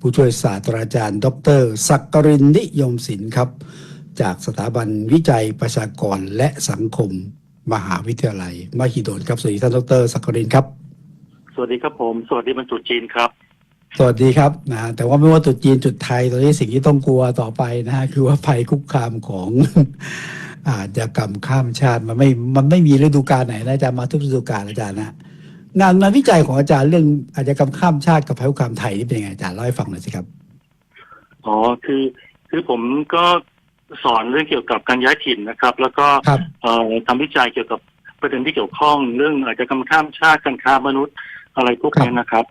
ผู้ช่วยศาสตราจารย์ ดรสักกรินนิยมศิลป์ครับ จากสถาบันวิจัยประชากรและสังคม มหาวิทยาลัย มหิดลครับ สวัสดีท่านดรสักกรินครับ สวัสดีครับผม สวัสดีบรรจุจีนครับ สวัสดีครับนะฮะแต่ว่าไม่ว่าจุดจีนจุดไทยตอนนี้สิ่งที่ต้องกลัวต่อไปนะฮะคือว่าภัยคุกคามของอาชญากรรมข้ามชาติมันไม่มันไม่มีฤดูกาลไหนนะอาจารย์มาทุกฤดูกาลอาจารย์นะ งานงานวิจัยของอาจารย์เรื่องอาชญากรรมข้ามชาติกับภัยคุกคามไทยนี่เป็นยังไงอาจารย์เล่าให้ฟังหน่อยสิครับอ๋อคือคือผมก็สอนเรื่องเกี่ยวกับการย้ายถิ่นนะครับ แล้วก็ครับเอ่อทำวิจัยเกี่ยวกับประเด็นที่เกี่ยวข้องเรื่องอาชญากรรมข้ามชาติการค้ามนุษย์อะไรพวกนี้นะครับ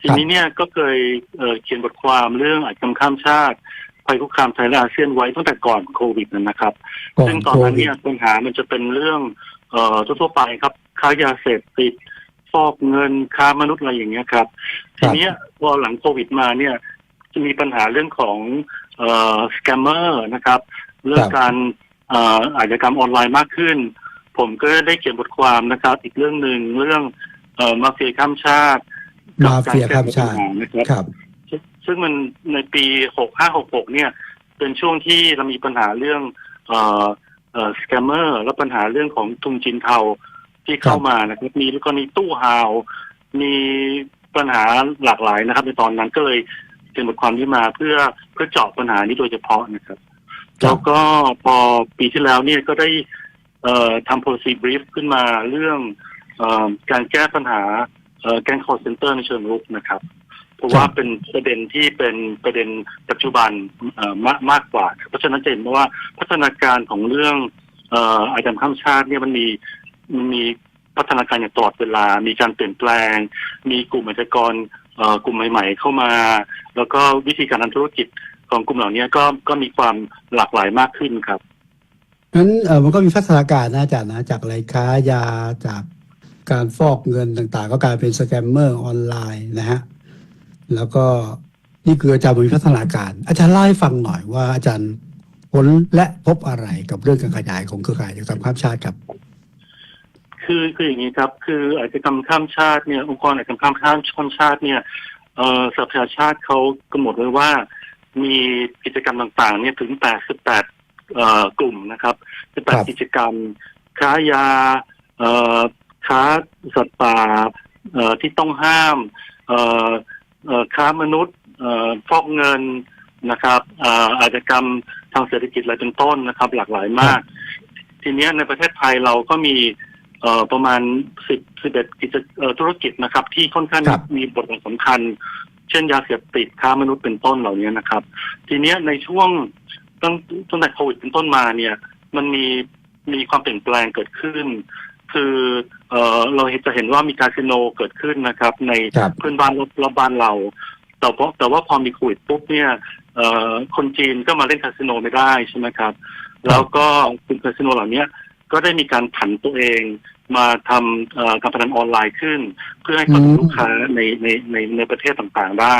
ทีนี้เนี่ยก็เคยเอ่อเขียนบทความเรื่องอาชญากรรมข้ามชาติภัยคุกคามไทยและอาเซียนไว้ตั้งแต่ก่อนโควิดนั่นนะครับก่อนซึ่งตอนนั้นโควิดเนี่ยปัญหามันจะเป็นเรื่องเอ่อทั่วๆไปครับค้ายาเสพติด ฟอกเงินค้ามนุษย์อะไรอย่างเงี้ยครับ ทีเนี้ยพอหลังโควิดมาเนี่ยจะมีปัญหาเรื่องของเอ่อสแกมเมอร์นะครับ เรื่องการเอ่ออาชญากรรมออนไลน์มากขึ้น ผมก็ได้เขียนบทความนะครับ อีกเรื่องหนึ่งเรื่องเอ่อมาเฟียข้ามชาติกัมาบกรเฟียข้ามชาติแก้ปัญหนะครับครับ ซึ่งมันในปี6566เนี่ย เป็นช่วงที่เรามีปัญหาเรื่องเอ่อเอ่อสแกมเมอร์และปัญหาเรื่องของทุนจีนเทา ที่เข้ามานะครับมีกรณีตู้ฮาว มีปัญหาหลากหลายนะครับ ในตอนนั้นก็เลยเป็นบทความที่มาเพื่อเพื่อเจาะปัญหานี้โดยเฉพาะนะครับครับ แล้วก็พอปีที่แล้วเนี่ยก็ได้เอ่อทำ policy brief ขึ้นมาเรื่องเออการแก้ปัญหาเอ่อแก๊ง call center ในเชิงรุกนะครับ เพราะว่าเป็นประเด็นที่เป็นประเด็นปัจจุบันเอ่อมากมากกว่า เพราะฉะนั้นจะเห็นว่าพัฒนาการของเรื่องเอ่ออาชญากรรมข้ามชาติเนี่ยมันมี มีพัฒนาการอย่างตลอดเวลา มีการเปลี่ยนแปลง มีกลุ่มอาชญากรกลุ่มใหม่ ๆ เข้ามา แล้วก็วิธีการทำธุรกิจของกลุ่มเหล่านี้ก็ก็มีความหลากหลายมากขึ้นครับนั้นมันก็มีพัฒนาการนะอาจารย์นะจากอะไรค้ายาจากการฟอกเงินต่างๆ ก็กลายเป็นสแกมเมอร์ออนไลน์นะฮะแล้วก็นี่คืออาจารย์มีพัฒนาการ อาจารย์เล่าให้ฟังหน่อยว่าอาจารย์ผลและพบอะไรกับเรื่องการขยายของเครือข่ายอาชญากรรมข้ามชาติครับ คือคืออย่างนี้ครับ คืออาชญากรรมข้ามชาติเนี่ยองค์กรอาชญากรรมข้ามชาติข้ามชาติเนี่ยเอ่อสหประชาชาติเขากำหนดไว้ว่า มีกิจกรรมต่างๆ เนี่ยถึง 88เอ่อกลุ่มนะครับครับ 18กิจกรรม ค้ายาเอ่อค้าสัตว์ป่าเอ่อที่ต้องห้ามเอ่อเอ่อค้ามนุษย์เอ่อฟอกเงินนะครับเอ่ออาชญากรรมทางเศรษฐกิจอะไรเป็นต้นนะครับ หลากหลายมาก ทีเนี้ยในประเทศไทยเราก็มี เอ่อประมาณสิบสิบเอ็ดกิจเอ่อธุรกิจนะครับ ที่ค่อนข้างครับ มีบทบาทสำคัญ เช่นยาเสพติดค้ามนุษย์เป็นต้นเหล่านี้นะครับ ทีเนี้ยในช่วงตั้งตั้งแต่โควิดเป็นต้นมาเนี่ย มันมีมีความเปลี่ยนแปลงเกิดขึ้น คือเอ่อเราเห็นจะเห็นว่ามีคาสิโนเกิดขึ้นนะครับ ในครับเพื่อนบ้านรอบรอบบ้านเรา แต่ว่าแต่ว่าพอมีโควิดปุ๊บเนี่ยเอ่อคนจีนก็มาเล่นคาสิโนไม่ได้ใช่ไหมครับ แล้วก็กลุ่มคาสิโนเหล่านี้ ก็ได้มีการผันตัวเองมาทำเอ่อการพนันออนไลน์ขึ้น เพื่อให้เข้าถึงลูกค้าในในในในประเทศต่างๆได้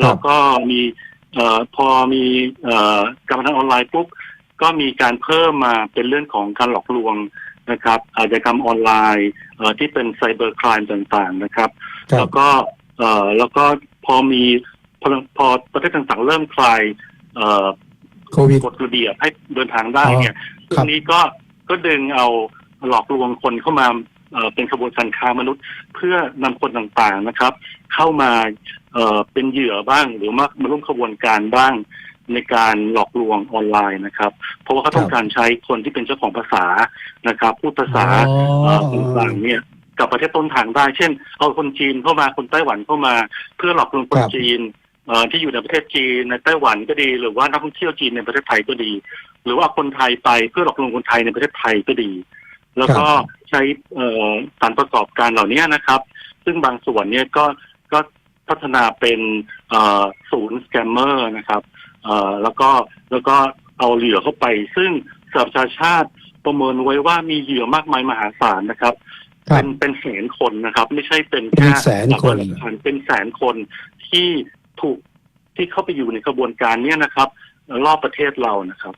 แล้วก็มีเอ่อพอมีเอ่อการพนันออนไลน์ปุ๊บก็มีการเพิ่มมาเป็นเรื่องของการหลอกลวงนะครับอาชญากรรมออนไลน์เอ่อที่เป็นไซเบอร์ครามต่างๆนะครับครัแล้บวก็เอ่อแล้วก็พอมีพอพอประเทศต่างๆเริ่มคลายเอ่อโควิดกฎระเบียบให้เดินทางได้เนี่ยอ๋อตครัรบงนี้ก็ ก็ดึงเอาหลอกลวงคนเข้ามาเอ่อเป็นขบวนการค้ามนุษย์ เพื่อนำคนต่างๆนะครับ เข้ามาเอ่อเป็นเหยื่อบ้าง หรือมามาร่วมขบวนการบ้างในการหลอกลวงออนไลน์นะครับ เพราะว่าเขาต้องการใช้คนที่เป็นเจ้าของภาษานะครับ พูดภาษาอ๋อเอ่อต่างๆเนี่ยกับประเทศต้นทางได้ เช่น เอาคนจีนเข้ามาคนไต้หวันเข้ามา เพื่อหลอกลวงคนครับจีนเอ่อ ที่อยู่ในประเทศจีนในไต้หวันก็ดี หรือว่านักท่องเที่ยวจีนในประเทศไทยก็ดี หรือว่าคนไทยไปเพื่อหลอกลวงคนไทยในประเทศไทยก็ดี แล้วก็ใช้เอ่อสารประกอบการเหล่านี้นะครับ ซึ่งบางส่วนเนี่ยก็ก็พัฒนาเป็นเอ่อศูนย์สแกมเมอร์นะครับเอ่อแล้วก็แล้วก็เอาเหยื่อเข้าไป ซึ่งสหประชาชาติประเมินไว้ว่ามีเหยื่อมากมายมหาศาลนะครับครัเป็บนเป็นแสนคนนะครับ ไม่ใช่เป็นเป็นแค่แสนคนหลักพันเป็นแสนคนที่ ถูกที่เข้าไปอยู่ในกระบวนการเนี้ยนะครับเอ่อรอบประเทศเรานะครับ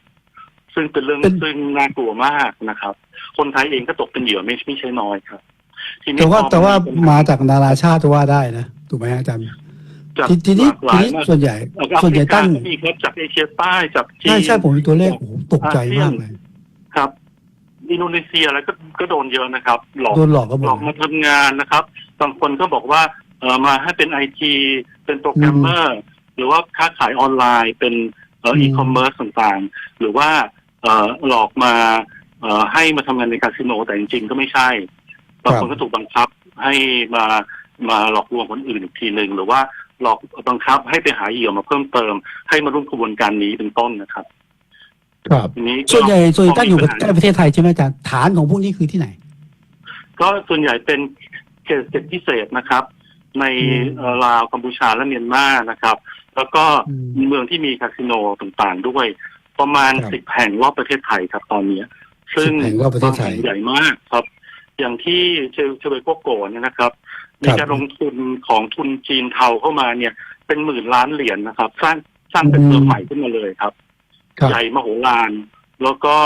ซึ่งเป็นเรื่องเป็นซึ่งน่ากลัวมากนะครับ คนไทยเองก็ตกเป็นเหยื่อไม่ไม่ใช่น้อยครับทีนี้แต่ว่าพอแต่ว่าปัญหมาจากนานาชาติก็ว่าได้นะถูกไหมฮะอาจารย์ถจากทีทีนี้หลากหทีลายนี้มากส่วนใหญ่เอ่อแอส่วนใหญ่ฟริกาตั้งก็มีครับจากเอเชียใต้จากจีใช่นใช่ผมมีตัวเลขโอ้โหตกใจมากเลยครับอินโดนีเซียแล้วก็ก็โดนเยอะนะครับ หลอกโดนหลอกก็บหลออกกมาทำงานนะครับ บางคนก็บอกว่าเออมาให้เป็นไอที เป็นโปรแกรมเมอร์ หรือว่าค้าขายออนไลน์เป็นเอ่อมอีคอมเมิร์ซต่างๆ หรือว่าเอ่อหลอกมาเอ่อให้มาทำงานในคาสิโนแต่จริงๆก็ไม่ใช่บางคนก็ถูกบังคับให้มามาหลอกลวงคนอื่นอีกทีหนึ่งหรือว่าหลอกบังคับให้ไปหาเหยื่อมาเพิ่มเติม ให้มาร่วมกระบวนการนี้เป็นต้นนะครับ ครับทีนี้ก็ส่วนใหญ่ส่วนใหญ่ตั้งอยู่พมีปัญหาใกล้ประเทศไทยใช่ไหมอาจารย์ฐานของพวกนี้คือที่ไหน ก็ส่วนใหญ่เป็นเขตเศรษฐกิจพิเศษนะครับ ในอืมเอ่อลาวกัมพูชาและเมียนมานะครับ แล้วก็อืมเมืองที่มีคาสิโนต่างๆด้วย ประมาณครับสิบแห่งรอบประเทศไทยครับตอนนี้ซึ่ง10แห่งรอบประเทศไทยบางแห่งใหญ่มากครับ อย่างที่เชลเชเวโกโกเนี่ยนะครับมีการลงทุนของทุนจีนเทาเข้ามาเนี่ย เป็นหมื่นล้านเหรียญนะครับ สร้างสร้างเป็นเมืองใหม่ขึ้นมาเลยครับครับใหญ่มโหฬารแล้วก็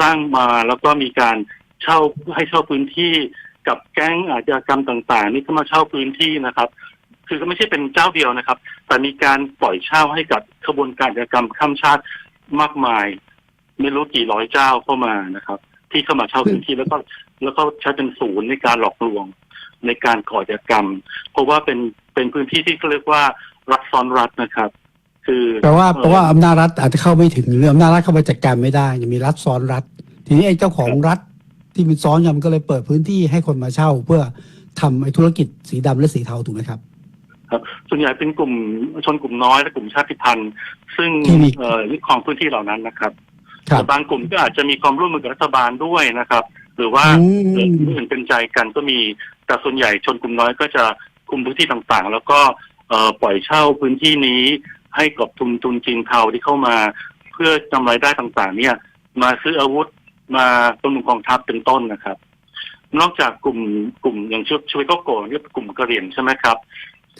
สร้างมาแล้วก็มีการเช่าให้เช่าพื้นที่ กับแก๊งอาชญากรรมต่าง ๆ นี่ก็มาเช่าพื้นที่นะครับ คือก็ไม่ใช่เป็นเจ้าเดียวนะครับ แต่มีการปล่อยเช่าให้กับขบวนการอาชญากรรมข้ามชาติมากมาย ไม่รู้กี่ร้อยเจ้าเข้ามานะครับ ที่เข้ามาเช่าพื้นที่แล้วก็แล้วก็ใช้เป็นศูนย์ในการหลอกลวงในการก่ออาชญากรรม เพราะว่าเป็นเป็นพื้นที่ที่เขาเรียกว่ารัฐซ้อนรัฐนะครับ คือแปลว่าแปลว่าอำนาจรัฐอาจจะเข้าไม่ถึงหรืออำนาจรัฐเข้าไปจัดการไม่ได้ยังมีรัฐซ้อนรัฐ ทีนี้ไอ้เจ้าของรัฐ ที่มันซ้อนกันมันก็เลยเปิดพื้นที่ให้คนมาเช่า เพื่อทำไอ้ธุรกิจสีดำและสีเทาถูกไหมครับ ครับส่วนใหญ่เป็นกลุ่มชนกลุ่มน้อยและกลุ่มชาติพันธุ์ ซึ่งที่มี เอ่อยึดครองพื้นที่เหล่านั้นนะครับครับแต่บางกลุ่มก็อาจจะมีความร่วมมือกับรัฐบาลด้วยนะครับ หรือว่าอืเอ่อมผู้อื่นเป็นใจกันก็มีแต่ส่วนใหญ่ชนกลุ่มน้อยก็จะคุมพื้นที่ต่างๆ แล้วก็เอ่อปล่อยเช่าพื้นที่นี้ให้กับทุนทุนจีนเทาที่เข้ามา เพื่อนำรายได้ต่างๆ เนี่ย มาซื้ออาวุธ มาบำรุงกองทัพเป็นต้นนะครับ นอกจากกลุ่มกลุ่มอย่างช่วยช่วยก็โกเนี่ยเป็นกลุ่มกะเหรี่ยงใช่ไหมครับ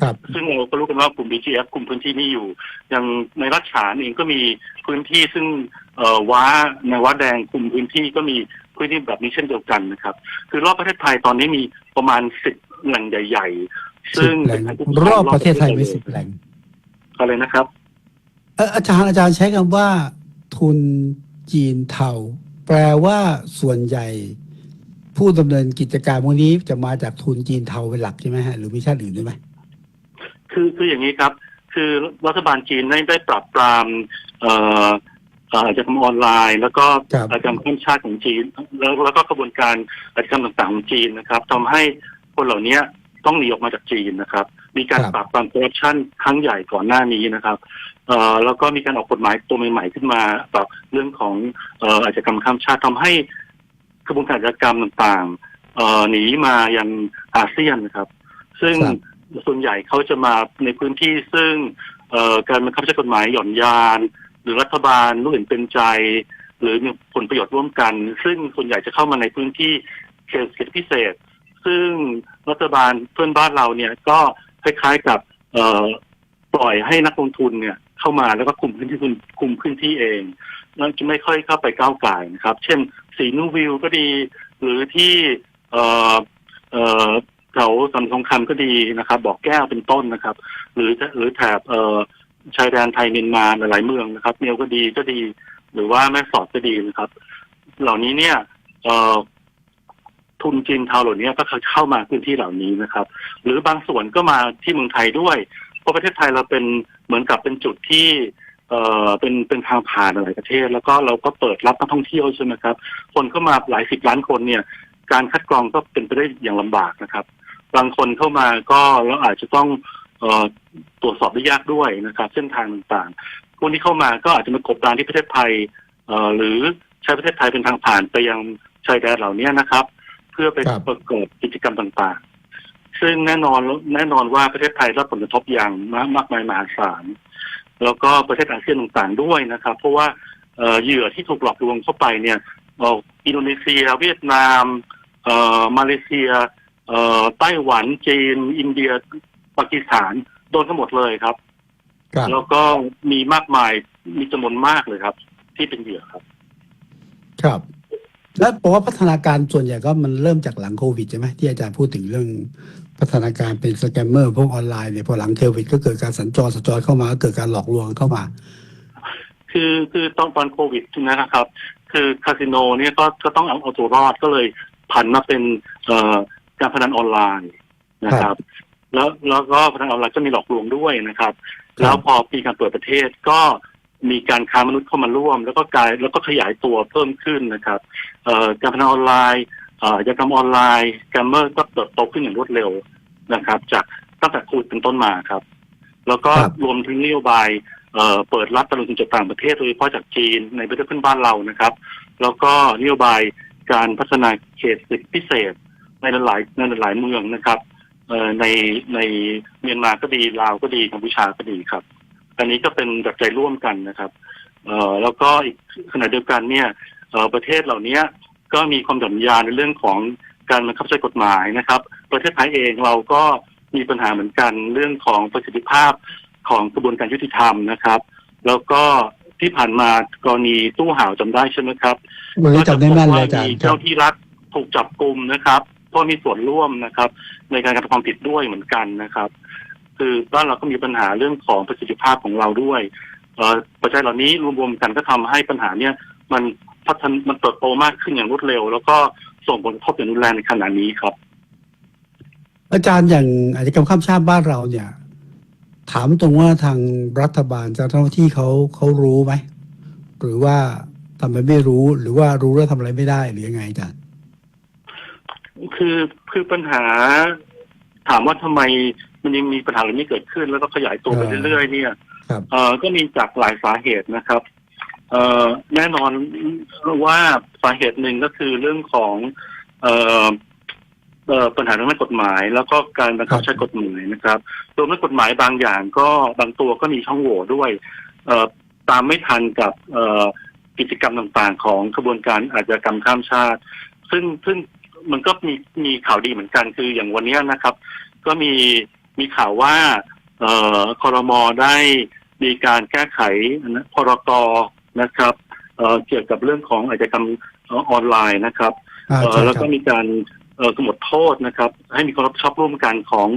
ครับซึ่งเราก็รู้กันว่ากลุ่ม BGF กลุ่มพื้นที่นี้อยู่ อย่างในรัฐฉานเองก็มีพื้นที่ซึ่งเอ่อว้าในว้าแดงกลุ่มพื้นที่ก็มีพื้นที่แบบนี้เช่นเดียวกันนะครับ คือรอบประเทศไทยตอนนี้มีประมาณสิบแหล่งใหญ่ๆสิซึ่บงแหล่งเป็นภัยคุกรคามอบประเทศไทยมีสิบแหล่งอะไรนะครับเอ่ออาจารย์อาจารย์ใช้คำว่าทุนจีนเทา แปลว่าส่วนใหญ่ผู้ดำเนินกิจการพวกนี้จะมาจากทุนจีนเทาเป็นหลักใช่ไหมฮะหรือมีชาติอื่นด้วยไหมคือคืออย่างนี้ครับ คือรัฐบาลจีนได้ได้ปราบปรามเอ่อเอ่ออาชญากรรมออนไลน์ แล้วก็ครับอาชญากรรมข้ามชาติของจีน แล้วแล้วก็กระบวนการอาชญากรรมต่างๆของจีนนะครับทำให้คนเหล่านี้ต้องหนีออกมาจากจีนนะครับ มีการครับปราบปรามคอร์รัปชันครั้งใหญ่ก่อนหน้านี้นะครับ เอ่อแล้วก็มีการออกกฎหมายตัวใหม่ๆขึ้นมาแบบเรื่องของเอ่ออาชญากรรมข้ามชาติทำให้กระบวนการอาชญากรรมต่างๆเอ่อหนีมายังอาเซียนนะครับ ซึ่งครับส่วนใหญ่เขาจะมาในพื้นที่ซึ่งเอ่อการบังคับใช้กฎหมายหย่อนยาน หรือรัฐบาลรู้เห็นเป็นใจ หรือมีผลประโยชน์ร่วมกัน ซึ่งส่วนใหญ่จะเข้ามาในพื้นที่เขตเศรษฐกิจพิเศษ ซึ่งรัฐบาลเพื่อนบ้านเราเนี่ยก็คล้ายๆกับเอ่อปล่อยให้นักลงทุนเนี่ย เข้ามาแล้วก็คุมพื้นที่คุณคุมพื้นที่เองนั่นจะไม่ค่อยเข้าไปก้าวไก่นะครับ เช่นสีนูวิวก็ดี หรือที่เอ่อเอ่อแถวสำสงครามก็ดีนะครับ บอกแก้วเป็นต้นนะครับ หรือหรือแถบเอ่อชายแดนไทยเมียนมาหลายเมืองนะครับ เมียวก็ดีก็ดี หรือว่าแม่สอดก็ดีนะครับ เหล่านี้เนี่ยเอ่อทุนจีนเทาเหล่านี้ก็เข้ามาพื้นที่เหล่านี้นะครับ หรือบางส่วนก็มาที่เมืองไทยด้วย เพราะประเทศไทยเราเป็น เหมือนกับเป็นจุดที่เอ่อเป็นเป็นทางผ่านหลายประเทศ แล้วก็เราก็เปิดรับนักท่องเที่ยวใช่ไหมครับ คนเข้ามาหลายสิบล้านคนเนี่ย การคัดกรองก็เป็นไปได้อย่างลำบากนะครับ บางคนเข้ามาก็เราอาจจะต้องเอ่อตรวจสอบได้ยากด้วยนะครับ เส้นทางต่างๆพวกนี้เข้ามาก็อาจจะมากบดานที่ประเทศไทยเอ่อหรือใช้ประเทศไทยเป็นทางผ่านไปยังชายแดนเหล่านี้นะครับ เพื่อไปครับประกอบกิจกรรมต่างๆ ซึ่งแน่นอนแน่นอนว่าประเทศไทยรับผลกระทบอย่างมากมากมายมหาศาลแล้วก็ประเทศอาเซียนต่างๆด้วยนะครับ เพราะว่าเอ่อเหยื่อที่ถูกหลอกลวงเข้าไปเนี่ยเอ่ออินโดนีเซีย เวียดนามเอ่อมาเลเซียเอ่อไต้หวันจีน อินเดียปากีสถานโดนกันหมดเลยครับครับ แล้วก็มีมากมายมีจำนวนมากเลยครับ ที่เป็นเหยื่อครับ ครับ แล้วบอกว่าพัฒนาการส่วนใหญ่ก็มันเริ่มจากหลังโควิดใช่ไหมที่อาจารย์พูดถึงเรื่อง พัฒนาการเป็นสแกมเมอร์พวกออนไลน์เนี่ยพอหลังโควิดก็เกิดการสัญจรสัญจรเข้ามาก็เกิดการหลอกลวงเข้ามา คือคือตอนตอนโควิดนะครับ คือคาสิโนเนี่ยก็ก็ต้องเอาเอาตัวรอดก็เลยผันมาเป็นเอ่อการพนันออนไลน์นะครับ แล้วแล้วก็พนันออนไลน์ก็มีหลอกลวงด้วยนะครับครับแล้วพอมีการเปิดประเทศก็มีการค้ามนุษย์เข้ามาร่วม แล้วก็กลายแล้วก็ขยายตัวเพิ่มขึ้นนะครับเอ่อการพนันออนไลน์ เอ่อกิจกรรมออนไลน์แกมเมอร์ก็เติบโตขึ้นอย่างรวดเร็วนะครับ จากตั้งแต่โควิดเป็นต้นมาครับ แล้วก็ครับรวมถึงนโยบายเอ่อเปิดรับตลาดทุนจากต่างประเทศโดยเฉพาะจากจีนในประเทศเพื่อนบ้านเรานะครับ แล้วก็นโยบายการพัฒนาเขตเศรษฐกิจพิเศษ ในหลายในหลายเมืองนะครับเอ่อในในเมียนมาก็ดีลาวก็ดีกัมพูชาก็ดีครับ อันนี้ก็เป็นดักใจร่วมกันนะครับเอ่อแล้วก็อีกขณะเดียวกันเนี่ยเอ่อประเทศเหล่านี้ ก็มีความหย่อนยานในเรื่องของการบังคับใช้กฎหมายนะครับ ประเทศไทยเองเราก็มีปัญหาเหมือนกันเรื่องของประสิทธิภาพของกระบวนการยุติธรรมนะครับ แล้วก็ที่ผ่านมากรณีตู้ห่าวจำได้ใช่ไหมครับวันนี้จำได้แม่นเลยอาจารมีย์ครัเจ้าบที่รัฐถูกจับกลุ่มนะครับเพราะมีส่วนร่วมนะครับ ในการกระทำความผิดด้วยเหมือนกันนะครับ คือบ้านเราก็มีปัญหาเรื่องของประสิทธิภาพของเราด้วยเอ่อปัจจัยเหล่านี้รวมๆกันก็ทำให้ปัญหาเนี่ยมัน พัฒนมันเติบโตมากขึ้นอย่างรวดเร็ว แล้วก็ส่งผลกระทบอย่างรุนแรงในขณะนี้ครับ อาจารย์อย่างอาชญากรรมข้ามชาติบ้านเราเนี่ย ถามตรงว่าทางรัฐบาลเจ้าหน้าที่เขาเขารู้ไหมหรือว่าทำไมไม่รู้หรือว่ารู้แล้วทำอะไรไม่ได้หรือยังไงอาจารย์คือคือปัญหา ถามว่าทำไมมันยังมีปัญหาเหล่านี้เกิดขึ้น แล้วก็ขยายตัวไปเออเรื่อยๆเนี่ย ครับ เอ่อก็มีจากหลายสาเหตุนะครับ เอ่อแน่นอนว่าสาเหตุหนึ่งก็คือเรื่องของเอ่อเอ่อปัญหาเรื่องกฎหมาย แล้วก็การบังคับใช้กฎหมายนะครับรวมทั้งกฎหมายบางอย่างก็บางตัวก็มีช่องโหว่ด้วยเอ่อตามไม่ทันกับเอ่อกิจกรรมต่างๆ ของกระบวนการอาชญากรรมข้ามชาติ ซึ่งซึ่งมันก็มีมีข่าวดีเหมือนกันคืออย่างวันนี้นะครับ ก็มีมีข่าวว่า เอ่อคอรมอได้มีการแก้ไขพรก นะครับเอ่อเกี่ยวกับเรื่องของอาชญากรรมเอ่อออนไลน์นะครับอ่าเอ่อใช่แล้วครัก็บมีการเอ่อกำหนดโทษนะครับ ให้มีความรับผิดชอบร่วมกันของ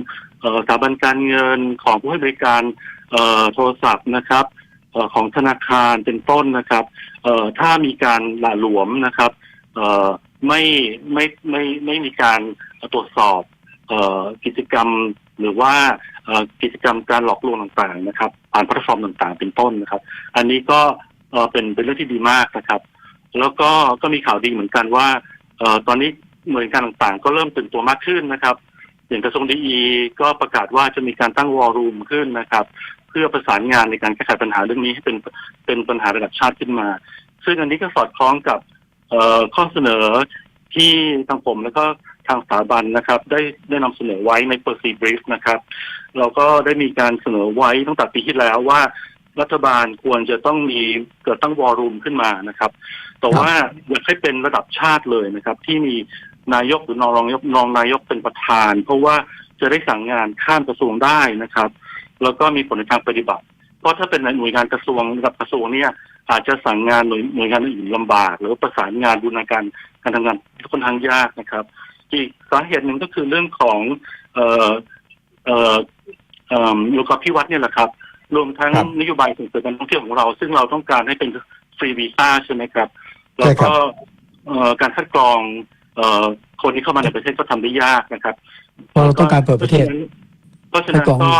เอ่อสถาบันการเงินของผู้ให้บริการเอ่อโทรศัพท์นะครับเอ่อของธนาคารเป็นต้นนะครับเอ่อถ้ามีการหละหลวมนะครับเอ่อไม่ไม่ไม่ไม่มีการตรวจสอบเอ่อกิจกรรมหรือว่าเอ่อกิจกรรมการหลอกลวงต่างๆนะครับผ่านแพลตฟอร์มต่างๆ เป็นต้นนะครับ อันนี้ก็ เออเป็นเป็นเรื่องที่ดีมากนะครับ แล้วก็ก็มีข่าวดีเหมือนกันว่าเออตอนนี้หน่วยงานต่างๆ ก็เริ่มตื่นตัวมากขึ้นนะครับ อย่างกระทรวงดีก็ประกาศว่าจะมีการตั้งวอลลุ่มขึ้นนะครับ เพื่อประสานงานในการแก้ไขปัญหาเรื่องนี้ให้เป็นเป็นปัญหาระดับชาติขึ้นมา ซึ่งอันนี้ก็สอดคล้องกับเออข้อเสนอที่ทางผมแล้วก็ทางสถาบันนะครับ ได้ได้นำเสนอไว้ในเปอร์ซีบริฟนะครับ เราก็ได้มีการเสนอไว้ตั้งแต่ปีที่แล้วว่า รัฐบาลควรจะต้องมีเกิดตั้งวอลลุ่มขึ้นมานะครับ แต่ว่าอยากให้เป็นระดับชาติเลยนะครับ ที่มีนายกหรือรองรองนายกรองนายกเป็นประธาน เพราะว่าจะได้สั่งงานข้ามกระทรวงได้นะครับ แล้วก็มีผลในทางปฏิบัติ เพราะถ้าเป็นหน่วยงานกระทรวงระดับกระทรวงเนี่ยอาจจะสั่งงานหน่วยหน่วยงานอื่นลำบาก หรือประสานงานบูรณาการการทำงานค่อนข้างยากนะครับอีกสาเหตุหนึ่งก็คือเรื่องของเอ่อเอ่อเอ่อโลกาภิวัตน์เนี่ยแหละครับ รวมทั้งครับนโยบายส่งเสริมการท่องเที่ยวของเรา ซึ่งเราต้องการให้เป็นฟรีวีซ่าใช่ไหมครับใช่แล้วครัก็บเอ่อการคัดกรองเอ่อคนที่เข้ามาในประเทศก็ทำได้ยากนะครับเพราะเราต้องการเปิดประเทศเพราะฉะนั้นคัดกรอง ก็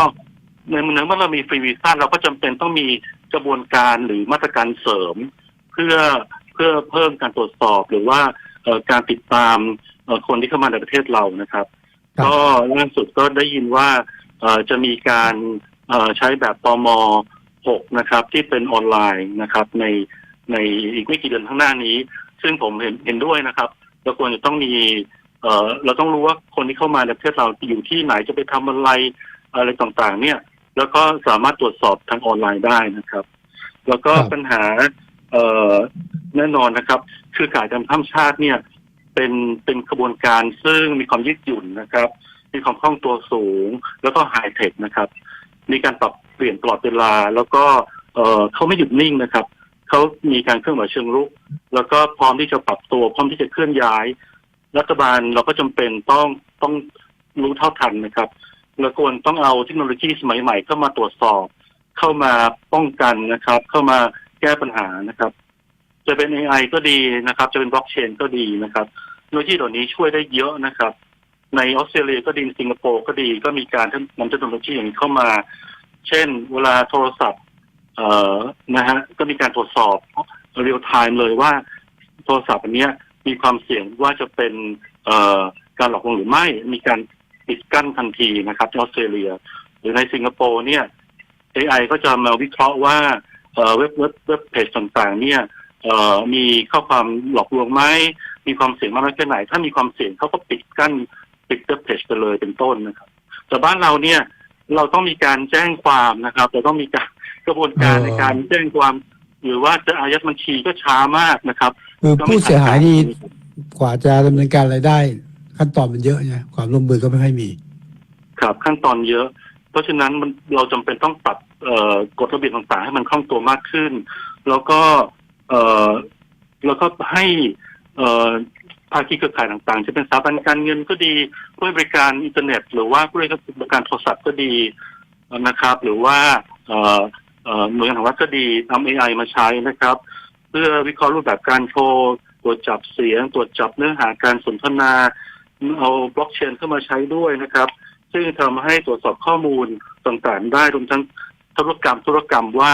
ในเมื่อเรามีฟรีวีซ่าเราก็จำเป็นต้องมีกระบวนการหรือมาตรการเสริม เพื่อเพื่อเพิ่มการตรวจสอบหรือว่าเอ่อการติดตามเอ่อคนที่เข้ามาในประเทศเรานะครับ ครับ ก็ล่าสุดก็ได้ยินว่าเอ่อจะมีการเอ่อ ใช้แบบปม6นะครับ ที่เป็นออนไลน์นะครับ ในในอีกไม่กี่เดือนข้างหน้านี้ ซึ่งผมเห็นเห็นด้วยนะครับเราควรจะต้องมีเอ่อเราต้องรู้ว่าคนที่เข้ามาในประเทศเราอยู่ที่ไหนจะไปทำอะไรอะไรต่างๆ เนี่ย แล้วก็สามารถตรวจสอบทางออนไลน์ได้นะครับ แล้วก็ครับปัญหาเอ่อแน่นอนนะครับ คือการจำข้ามชาติเนี่ยเป็นเป็นกระบวนการซึ่งมีความยืดหยุ่นนะครับ มีความคล่องตัวสูง แล้วก็ไฮเทคนะครับ มีการปรับเปลี่ยนตลอดเวลา แล้วก็เอ่อเขาไม่หยุดนิ่งนะครับเขามีการเคลื่อนไหวเชิงรุก แล้วก็พร้อมที่จะปรับตัว พร้อมที่จะเคลื่อนย้าย รัฐบาลเราก็จำเป็นต้องต้องรู้เท่าทันนะครับแล้วควรต้องเอาเทคโนโลยีสมัยใหม่เข้ามาตรวจสอบ เข้ามาป้องกันนะครับ เข้ามาแก้ปัญหานะครับ จะเป็น AI ก็ดีนะครับ จะเป็นบล็อกเชนก็ดีนะครับ เทคโนโลยีเหล่านี้ช่วยได้เยอะนะครับ ในออสเตรเลียก็ดีสิงคโปร์ก็ดีก็มีการนำเทคโนโลยีอย่างนี้เข้ามา เช่น เวลาโทรศัพท์ เอ่อนะฮะก็มีการตรวจสอบเรียลไทม์เลยว่า โทรศัพท์อันเนี้ยมีความเสี่ยงว่าจะเป็นเอ่อการหลอกลวงหรือไม่มีการปิดกั้นทันทีนะครับที่ออสเตรเลีย หรือในสิงคโปร์เนี่ย AI ก็จะมาวิเคราะห์ว่าเอ่อเว็บเว็บเว็บเพจต่างๆ เนี่ยเอ่อมีข้อความหลอกลวงไหมมีความเสี่ยงมากน้อยแค่ไหน ถ้ามีความเสี่ยงเขาก็ปิดกั้น ปิดเว็บเพจไปเลยเป็นต้นนะครับ แต่บ้านเราเนี่ยเราต้องมีการแจ้งความนะครับเราต้องมีการกระบวนการเออในการแจ้งความ หรือว่าจะอายัดบัญชีก็ช้ามากนะครับคือก็ไม่ผู้เสียหายนี่ทันการกว่าจะดำเนินการอะไรได้ ขั้นตอนมันเยอะไงความร่วมมือก็ไม่ค่อยมี ครับขั้นตอนเยอะ เพราะฉะนั้นมันเราจำเป็นต้องปรับเอ่อกฎระเบียบต่างๆ ให้มันคล่องตัวมากขึ้น แล้วก็เอ่อแล้วก็ให้เอ่อ ภาคีเครือข่ายต่างๆ จะเป็นสถาบันการเงินก็ดีผู้บริการอินเทอร์เน็ต หรือว่าผู้บริการโทรศัพท์ก็ดีนะครับ หรือว่าเอ่อเอ่อหน่วยงานของรัฐก็ดีนำ AI มาใช้นะครับ เพื่อวิเคราะห์รูปแบบการโทรตรวจจับเสียง ตรวจจับเนื้อหาการสนทนาเอาบล็อกเชนเข้ามาใช้ด้วยนะครับ ซึ่งทำให้ตรวจสอบข้อมูลต่างๆ ได้รวมทั้งธุรกรรมธุรกรรมว่า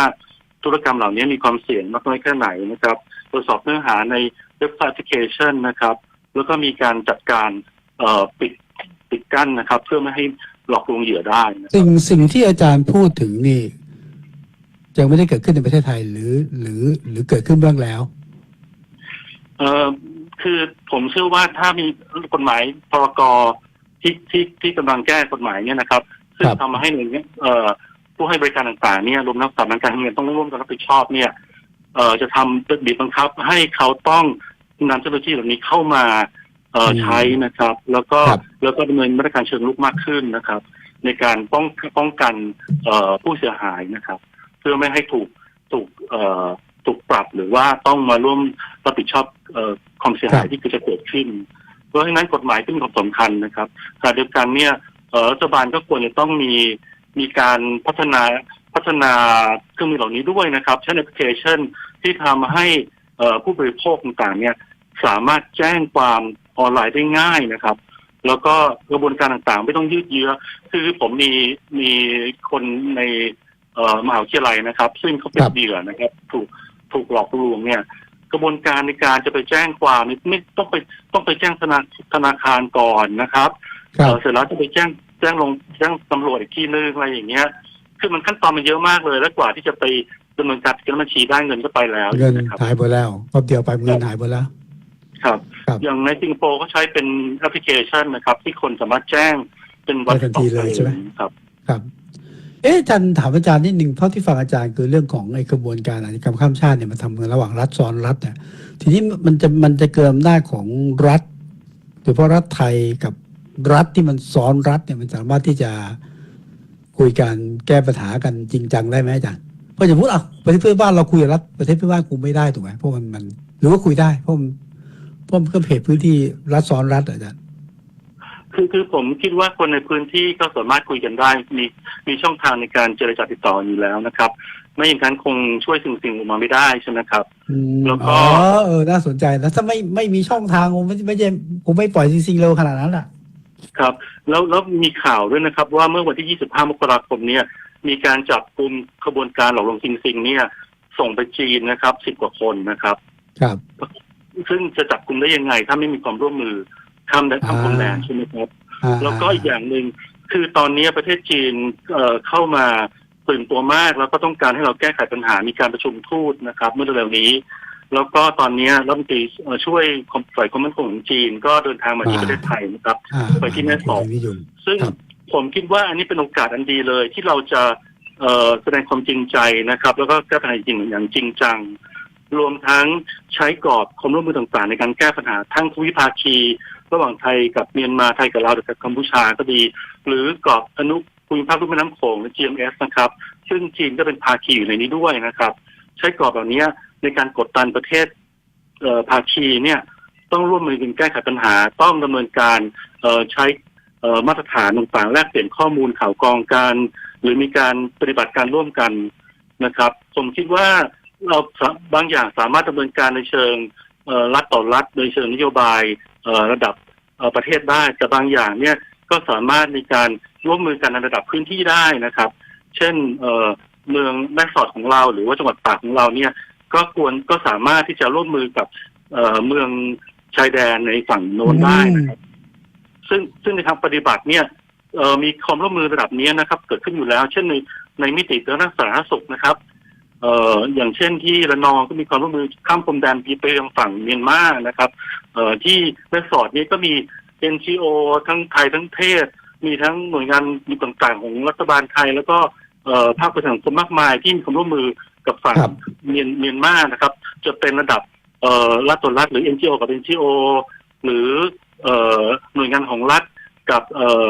ธุรกรรมเหล่านี้มีความเสี่ยงมากน้อยแค่ไหนนะครับ ตรวจสอบเนื้อหาในเว็บไซต์แอปพลิเคชันนะครับ แล้วก็มีการจัดการเอ่อปิดปิดกั้นนะครับ เพื่อไม่ให้หลอกลวงเหยื่อได้นะครับสิ่งสิ่งที่อาจารย์พูดถึงนี่ยังไม่ได้เกิดขึ้นในประเทศไทยหรือหรือหรือเกิดขึ้นบ้างแล้วเอ่อคือผมเชื่อว่าถ้ามีกฎหมายพรกที่ที่ที่กำลังแก้กฎหมายเนี่ยนะครับซึ่งครับทำมาให้หน่วยงานเอ่อผู้ให้บริการต่างๆเนี่ยรวมทั้งสถาบันการเงินต้องร่วมกันรับผิดชอบเนี่ยเอ่อจะทำบีบบังคับให้เขาต้อง นำเทคโนโลยีเหล่านี้เข้ามาเอ่ออืมใช้นะครับ แล้วก็ครับ แล้วก็ดำเนินมาตรการเชิงลุกมากขึ้นนะครับ ในการป้องป้องกันเอ่อผู้เสียหายนะครับ เพื่อไม่ให้ถูกถูกเอ่อถูกปรับหรือว่าต้องมาร่วมรับผิดชอบเอ่อความเสียหายครับที่จะเกิดขึ้น เพราะฉะนั้นกฎหมายเป็นของสำคัญนะครับขณะเดียวกันเนี่ยเอ่อรัฐบาลก็ควรจะต้องมีมีการพัฒนาพัฒนาเครื่องมือเหล่านี้ด้วยนะครับ เช่นแอปพลิเคชันที่ทำให้เอ่อผู้บริโภคต่างๆเนี่ย สามารถแจ้งความออนไลน์ได้ง่ายนะครับ แล้วก็กระบวนการต่างๆ ไม่ต้องยืดเยื้อ คือผมมีมีคนในเอ่อมหาวิทยาลัยนะครับ ซึ่งเขาเป็นครับเหยื่อนะครับ ถูกถูกหลอกลวงเนี่ย กระบวนการในการจะไปแจ้งความนี่ไม่ต้องไปต้องไปแจ้งธนาธนาคารก่อนนะครับครับเอ่อเสร็จแล้วจะไปแจ้งแจ้งลงแจ้งตำรวจอีกทีนึงอะไรอย่างเงี้ย คือมันขั้นตอนมันเยอะมากเลย แล้วกว่าที่จะไปดำเนินการปิดบัญชีได้เงินก็ไปแล้วเงินนะครับหายไปแล้วรอบเดียวไปเงินหายไปแล้ว ครับ ครับอย่างในสิงคโปร์ก็ใช้เป็นแอปพลิเคชันนะครับ ที่คนสามารถแจ้งเป็นวันได้ทันทีเลยใช่ไหม ครับ ครับ เอ๊ะอาจารย์ถามอาจารย์นิดหนึ่งเท่าที่ฟังอาจารย์คือเรื่องของไอ้กระบวนการอาชญากรรมข้ามชาติเนี่ยมันทำกันระหว่างรัฐซ้อนรัฐเนี่ยทีนี้มันจะมันจะเกิดอำนาจของรัฐโดยเฉพาะรัฐไทยกับรัฐที่มันซ้อนรัฐเนี่ยมันสามารถที่จะคุยกันแก้ปัญหากันจริงจังได้ไหมอาจารย์เพราะอย่างพูดอะประเทศเพื่อนบ้านเราคุยกับรัฐประเทศเพื่อนบ้านคุยไม่ได้ถูกไหมเพราะมันมันหรือว่าคุยได้เพราะมัน เพราะมันก็เพจพื้นที่รัฐซ้อนรัฐอะอาจารย์คือคือผมคิดว่าคนในพื้นที่ก็สามารถคุยกันได้ มีมีช่องทางในการเจรจาติดต่ออยู่แล้วนะครับ ไม่อย่างนั้นคงช่วยสิ่งสิ่งออกมาไม่ได้ใช่ไหมครับอืมแล้วก็อ๋อเออน่าสนใจนะถ้าไม่ไม่มีช่องทางผมไม่ไม่ใช่ผมไม่ปล่อยจริงๆเร็วขนาดนั้นอะครับ แล้วแล้วมีข่าวด้วยนะครับ ว่าเมื่อวันที่ 25 มกราคมเนี่ย มีการจับกลุ่มขบวนการหลอกลวงซิงซิงเนี่ย ส่งไปจีนนะครับสิบกว่าคนนะครับ ครับ ซึ่งจะจับกลุ่มได้ยังไง ถ้าไม่มีความร่วมมือทำแต่ทำคนแรงใช่ไหมครับอ่าแล้วก็อีกอย่างหนึ่งคือตอนนี้ประเทศจีนเอ่อเข้ามาตื่นตัวมาก แล้วก็ต้องการให้เราแก้ไขปัญหามีการประชุมทูตนะครับ เมื่อเร็วๆนี้ แล้วก็ตอนนี้รัฐมนตรีเอ่อช่วยฝ่ายความมั่นคงของจีน ก็เดินทางมาที่ประเทศไทยนะครับอ่าไปที่แม่สอดนิยมซึ่งครับผมคิดว่าอันนี้เป็นโอกาสอันดีเลยที่เราจะเอ่อแสดงความจริงใจนะครับ แล้วก็แก้ปัญหาจริงอย่างจริงจัง รวมทั้งใช้กรอบความร่วมมือต่างๆ ในการแก้ปัญหาทั้งทวิภาคี ระหว่างไทยกับเมียนมาไทยกับลาวหรือกับกัมพูชาก็ดี หรือกรอบอนุภูมิภาคลุ่มแม่น้ำโขงหรือ GMS นะครับ ซึ่งจีนก็เป็นภาคีอยู่ในนี้ด้วยนะครับ ใช้กรอบแบบนี้ในการกดดันประเทศเภาคีเนี่ยต้องร่วมมือกันแก้ไขปัญหา ต้องดำเนินการใช้มาตรฐานต่างๆแลกเปลี่ยนข้อมูลข่าวกรองกันหรือมีการปฏิบัติการร่วมกันนะครับ ผมคิดว่า เราสาบางอย่างสามารถดำเนินการในเชิงเอ่อรัฐต่อรัฐโดยเชิงนโยบายเอ่อระดับเอ่อประเทศได้แต่บางอย่างเนี่ยก็สามารถในการร่วมมือกันในระดับพื้นที่ได้นะครับ เช่นเอ่อเมืองแม่สอดของเราหรือว่าจังหวัดตากของเราเนี่ยก็ควรก็สามารถที่จะร่วมมือกับเอ่อเมืองชายแดนในฝั่งโน้นได้นะครับซึ่งซึ่งในทางปฏิบัติเนี่ยเอ่อมีความร่วมมือระดับนี้นะครับ เกิดขึ้นอยู่แล้ว เช่นในในมิติด้านสาธารณสุขนะครับ เอ่ออย่างเช่นที่ระนองก็มีความร่วมมือข้ามพรมแดนไปยังฝั่งเมียนมานะครับเอ่อที่แม่สอดนี้ก็มี NGO ทั้งไทยทั้งเทศ มีทั้งหน่วยงานมีต่างๆ ของรัฐบาลไทย แล้วก็เอ่อภาคประชาสังคมมากมายที่มีความร่วมมือกับฝั่งครับ เมียนเมียนมานะครับ จะเป็นระดับเอ่อรัฐต่อรัฐหรือ NGO กับ NGO หรือเอ่อหน่วยงานของรัฐกับเอ่อ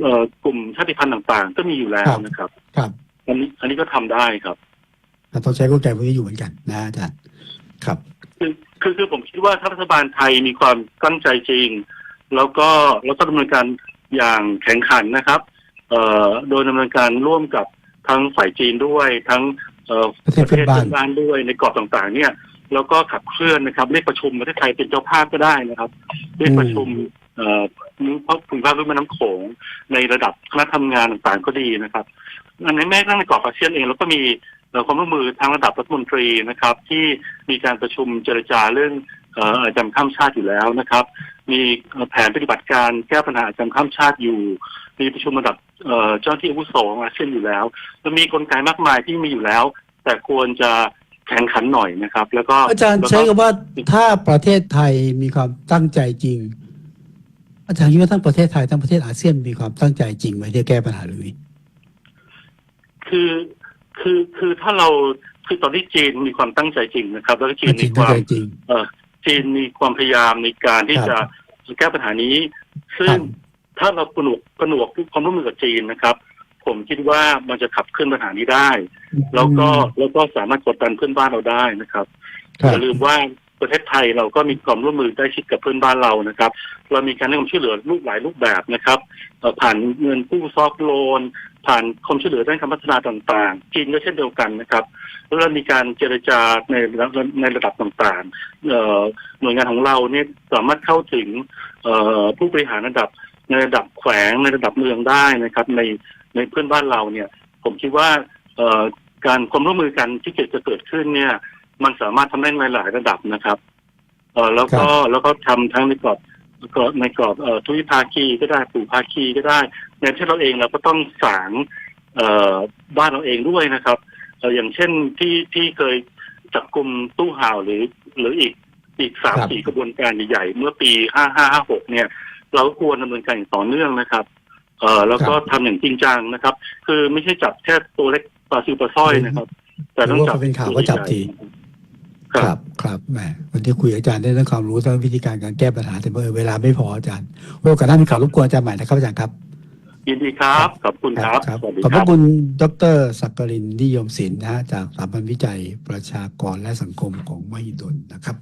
เอ่อกลุ่มชาติพันธุ์ต่างๆ ก็มีอยู่แล้วนะครับ ครับ อันนี้อันนี้ก็ทำได้ครับแต่ต้องใช้กลไกพวกนี้อยู่เหมือนกันนะอาจารย์ครับคือคือคือผมคิดว่าถ้ารัฐบาลไทยมีความตั้งใจจริง แล้วก็แล้วก็ดำเนินการอย่างแข็งขันนะครับเอ่อโดยดำเนินการร่วมกับทั้งฝ่ายจีนด้วยทั้งเอ่อประเทศเพื่อนบ้านบ้านด้วยในกรอบต่างๆ เนี่ย แล้วก็ขับเคลื่อนนะครับเรียกประชุมประเทศไทยเป็นเจ้าภาพก็ได้นะครับเรียกประชุมเอ่อภูมิภาครุ่มแม่น้ำโขงในระดับคณะทำงานต่างๆก็ดีนะครับอันนี้แม้กระทั่งในกรอบอาเซียนเองเราก็มี เอ่อความร่วมมือทางระดับรัฐมนตรีนะครับ ที่มีการประชุมเจรจาเรื่องเอ่ออาชญากรรมข้ามชาติอยู่แล้วนะครับ มีเอ่อแผนปฏิบัติการแก้ปัญหาอาชญากรรมข้ามชาติอยู่ มีประชุมระดับเอ่อเจ้าหน้าที่อาวุโสของอาเซียนอยู่แล้วมันมีกลไกมากมายที่มีอยู่แล้ว แต่ควรจะแข่งขันหน่อยนะครับ แล้วก็อาจารย์แล้วก็ใช้คำว่าถ้าประเทศไทยมีความตั้งใจจริง อาจารย์คิดว่าทั้งประเทศไทยทั้งประเทศอาเซียนมีความตั้งใจจริงไหมที่จะแก้ปัญหาเรื่องนี้คือ คือคือถ้าเราคือตอนที่จีนมีความตั้งใจจริงนะครับ แล้วก็จีนจริมีงคตั้งวามใจจริงเอ่อจีนมีความพยายามในการที่ครัจะบแก้ปัญหานี้ ซึ่คงรับถ้าเราผนวกผนวกความร่วมมือกับจีนนะครับ ผมคิดว่ามันจะขับเคลื่อนปัญหานี้ได้ แล้วก็แล้วก็สามารถกดดันเพื่อนบ้านเราได้นะครับครัอบย่าลืมว่า ประเทศไทยเราก็มีความร่วมมือได้ชิดกับเพื่อนบ้านเรานะครับ เรามีการให้ความช่วยเหลือรูปหลายรูปแบบนะครับ ผ่านเงินกู้ซอฟต์โลน ผ่านความช่วยเหลือด้านการพัฒนาต่างๆจีนก็เช่นเดียวกันนะครับแล้วเรามีการเจรจาในระในระดับต่างๆเหน่วยงานของเราเนี่ยสามารถเข้าถึงผู้บริหารระดับในระดับแขวงในระดับเมืองได้นะครับ ในในเพื่อนบ้านเราเนี่ย ผมคิดว่าการความร่วมมือกันที่เกิดจะเกิดขึ้นเนี่ย มันสามารถทำได้ในหลายระดับนะครับ เออแล้วก็แล้วก็ทำทั้งในกรอบกรอบในกรอบเอ่อทุวิภาคีก็ได้ปู่ภาคีก็ได้ ในประเทศเราเองเราก็ต้องสางเอ่อบ้านเราเองด้วยนะครับเอ่ออย่างเช่นที่ที่เคยจับกลุ่มตู้ห่าวหรือ หรืออีกอีกสามครับสี่กระบวนการใหญ่ๆเมื่อปีห้าห้าห้าหกเนี่ย เราก็ควรดำเนินการอย่างต่อเนื่องนะครับเอ่อแล้วก็ทำอย่างจริงจังนะครับ คือไม่ใช่จับแค่ตัวเล็กปลาซิวปลาสร้อยนะครับ แต่ต้องจับหรือว่าพอเป็นข่าวก็จับที คครับรับครับแหมวันที่คุยกับอาจารย์ได้เรื่องความรู้เรื่องวิธีการการแก้ปัญหาแต่เมื่อเวลาไม่พออาจารย์ไว้โอกาสหน้ามีข่าวรบกวนอาจารย์ใหม่นะครับอาจารย์ครับยินดีครับขอบคุณครับครับสวัสดีขอบคพรัระบคุณดรศักรินนิยมศิลป์นะฮะจากสถาบันวิจัยประชากรและสังคมของมหิดลนะครับ